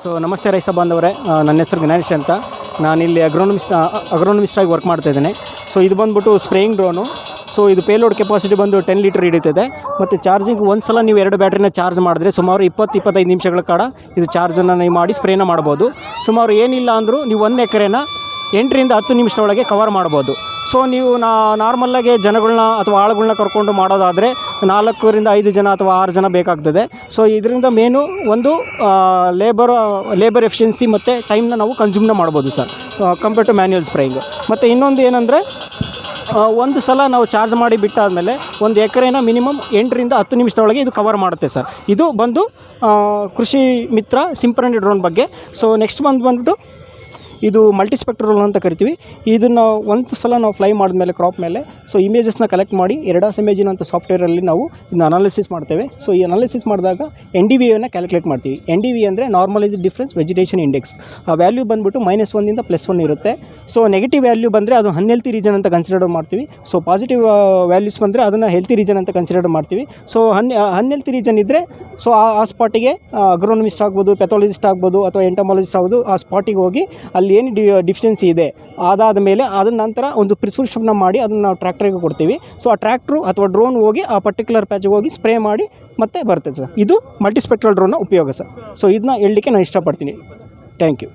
So ನಮಸ್ತೆ rice ಬಾಂಧವರೇ. ನನ್ನ ಹೆಸರು ಗಣೇಶ್ ಅಂತ. ನಾನಿಲ್ಲಿ ಅಗ್ರೋನಮಿಸ್ಟ್ ಆಗಿ ವರ್ಕ್ ಮಾಡ್ತಾ ಇದ್ದೇನೆ. ಸೊ ಇದು ಬಂದ್ಬಿಟ್ಟು ಸ್ಪ್ರೇಯಿಂಗ್ ಡ್ರೋನು ಸೊ ಇದು ಪೇಲೋಡ್ ಕೆಪಾಸಿಟಿ ಬಂದು ಟೆನ್ ಲೀಟರ್ ಹಿಡಿತದೆ ಮತ್ತು ಚಾರ್ಜಿಂಗ್ ಒಂದು ಸಲ ನೀವು ಎರಡು ಬ್ಯಾಟ್ರಿನ ಚಾರ್ಜ್ ಮಾಡಿದ್ರೆ ಸುಮಾರು ಇಪ್ಪತ್ತು, ಇಪ್ಪತ್ತೈದು ನಿಮಿಷಗಳ ಕಾಲ ಇದು ಚಾರ್ಜನ್ನು ನೀವು ಮಾಡಿ ಸ್ಪ್ರೇನ ಮಾಡ್ಬೋದು. ಸುಮಾರು ಏನಿಲ್ಲ ಅಂದರೂ ನೀವು ಒಂದು ಎಕರೆನ ಎಂಟರಿಂದ ಹತ್ತು ನಿಮಿಷದೊಳಗೆ ಕವರ್ ಮಾಡ್ಬೋದು. ಸೊ ನೀವು ನಾ ನಾರ್ಮಲ್ಲಾಗಿ ಜನಗಳನ್ನ ಅಥವಾ ಆಳುಗಳನ್ನ ಕರ್ಕೊಂಡು ಮಾಡೋದಾದರೆ ನಾಲ್ಕರಿಂದ ಐದು ಜನ ಅಥವಾ ಆರು ಜನ ಬೇಕಾಗ್ತದೆ. ಸೊ ಇದರಿಂದ ಮೇನು ಒಂದು ಲೇಬರ್ ಲೇಬರ್ ಎಫಿಷಿಯನ್ಸಿ ಮತ್ತು ಟೈಮ್ನ ನಾವು ಕನ್ಸ್ಯೂಮ್ನ ಮಾಡ್ಬೋದು sir compare to manual spraying ಮತ್ತು ಇನ್ನೊಂದು ಏನಂದರೆ ಒಂದು ಸಲ ನಾವು ಚಾರ್ಜ್ ಮಾಡಿ ಬಿಟ್ಟಾದಮೇಲೆ ಒಂದು ಎಕರೆನ ಮಿನಿಮಮ್ ಎಂಟರಿಂದ ಹತ್ತು ನಿಮಿಷದೊಳಗೆ ಇದು ಕವರ್ ಮಾಡುತ್ತೆ ಸರ್ ಇದು ಬಂದು ಕೃಷಿ ಮಿತ್ರ ಸಿಂಪರಣೆ ಡ್ರೋನ್ ಬಗ್ಗೆ. ಸೊ ನೆಕ್ಸ್ಟ್ ಬಂದು ಬಂದ್ಬಿಟ್ಟು ಇದು ಮಲ್ಟಿಸ್ಪೆಕ್ಟ್ರಲ್ ಅಂತ ಕರಿತೀವಿ. ಇದನ್ನು ಒಂದು ಸಲ ನಾವು ಫ್ಲೈ ಮಾಡಿದ್ಮೇಲೆ ಕ್ರಾಪ್ ಮೇಲೆ ಸೊ ಇಮೇಜಸ್ನ ಕಲೆಕ್ಟ್ ಮಾಡಿ ಎರಡಾಸ್ ಇಮೇಜಿನ ಅಂತ ಸಾಫ್ಟ್ವೇರಲ್ಲಿ ನಾವು ಇದನ್ನ ಅನಾಲಿಸಿಸ್ ಮಾಡ್ತೇವೆ. ಸೊ ಈ ಅನಾಲಿಸಿಸ್ ಮಾಡಿದಾಗ ಎನ್ ಡಿ ವಿಯನ್ನು ಕ್ಯಾಲ್ಕುಲೇಟ್ ಮಾಡ್ತೀವಿ. ಎನ್ ಡಿ ವಿ ಅಂದರೆ ನಾರ್ಮಲೈಸ್ ಡಿಫ್ರೆನ್ಸ್ ವೆಜಿಟೇಷನ್ ಇಂಡೆಕ್ಸ್ ಆ ವ್ಯಾಲ್ಯೂ ಬಂದುಬಿಟ್ಟು ಮೈನಸ್ ಒನ್ನಿಂದ ಪ್ಲಸ್ ಒನ್ ಇರುತ್ತೆ. ಸೊ ನೆಗೆಟಿವ್ ವ್ಯಾಲ್ಯೂ ಬಂದರೆ ಅದು ಅನ್ಹೆಲ್ತಿ ರೀಜನ್ ಅಂತ ಕನ್ಸಿಡರ್ ಮಾಡ್ತೀವಿ. ಸೊ ಪಾಸಿಟಿವ್ ವ್ಯಾಲ್ಯೂಸ್ ಬಂದರೆ ಅದನ್ನು ಹೆಲ್ತಿ ರೀಜನ್ ಅಂತ ಕನ್ಸಿಡರ್ ಮಾಡ್ತೀವಿ. ಸೊ ಹನ್ ಅನ್ಹೆಲ್ತಿ ರೀಜನ್ ಇದ್ದರೆ ಸೊ ಆ ಸ್ಪಾಟಿಗೆ ಅಗ್ರೋನಮಿಸ್ಟ್ ಆಗ್ಬೋದು ಪೆಥಾಲಜಿಸ್ಟ್ ಆಗ್ಬೋದು, ಅಥವಾ ಎಂಟಮಾಲಜಿಸ್ಟ್ ಆಗ್ಬೋದು, ಆ ಸ್ಪಾಟಿಗೆ ಹೋಗಿ ಅಲ್ಲಿ ಏನು ಡಿ ಇದೆ, ಅದಾದ ಮೇಲೆ ಅದನ್ನ ನಂತರ ಒಂದು ಪ್ರಿಸ್ಕ್ರಿಪ್ಷನ್ನ ಮಾಡಿ ಅದನ್ನು ನಾವು ಟ್ರ್ಯಾಕ್ಟ್ರಿಗೆ ಕೊಡ್ತೀವಿ. ಸೊ ಆ ಟ್ರ್ಯಾಕ್ಟ್ರು ಅಥವಾ ಡ್ರೋನ್ ಹೋಗಿ ಆ ಪರ್ಟಿಕ್ಯುಲರ್ ಪ್ಯಾಚಿಗೆ ಹೋಗಿ ಸ್ಪ್ರೇ ಮಾಡಿ ಮತ್ತೆ ಬರ್ತದೆ ಸರ್. ಇದು ಮಲ್ಟಿಸ್ಪೆಕ್ಟ್ರಲ್ ಡ್ರೋನ್ನ ಉಪಯೋಗ ಸರ್. ಸೊ ಇದನ್ನ ಹೇಳಲಿಕ್ಕೆ ನಾನು ಇಷ್ಟಪಡ್ತೀನಿ. Thank you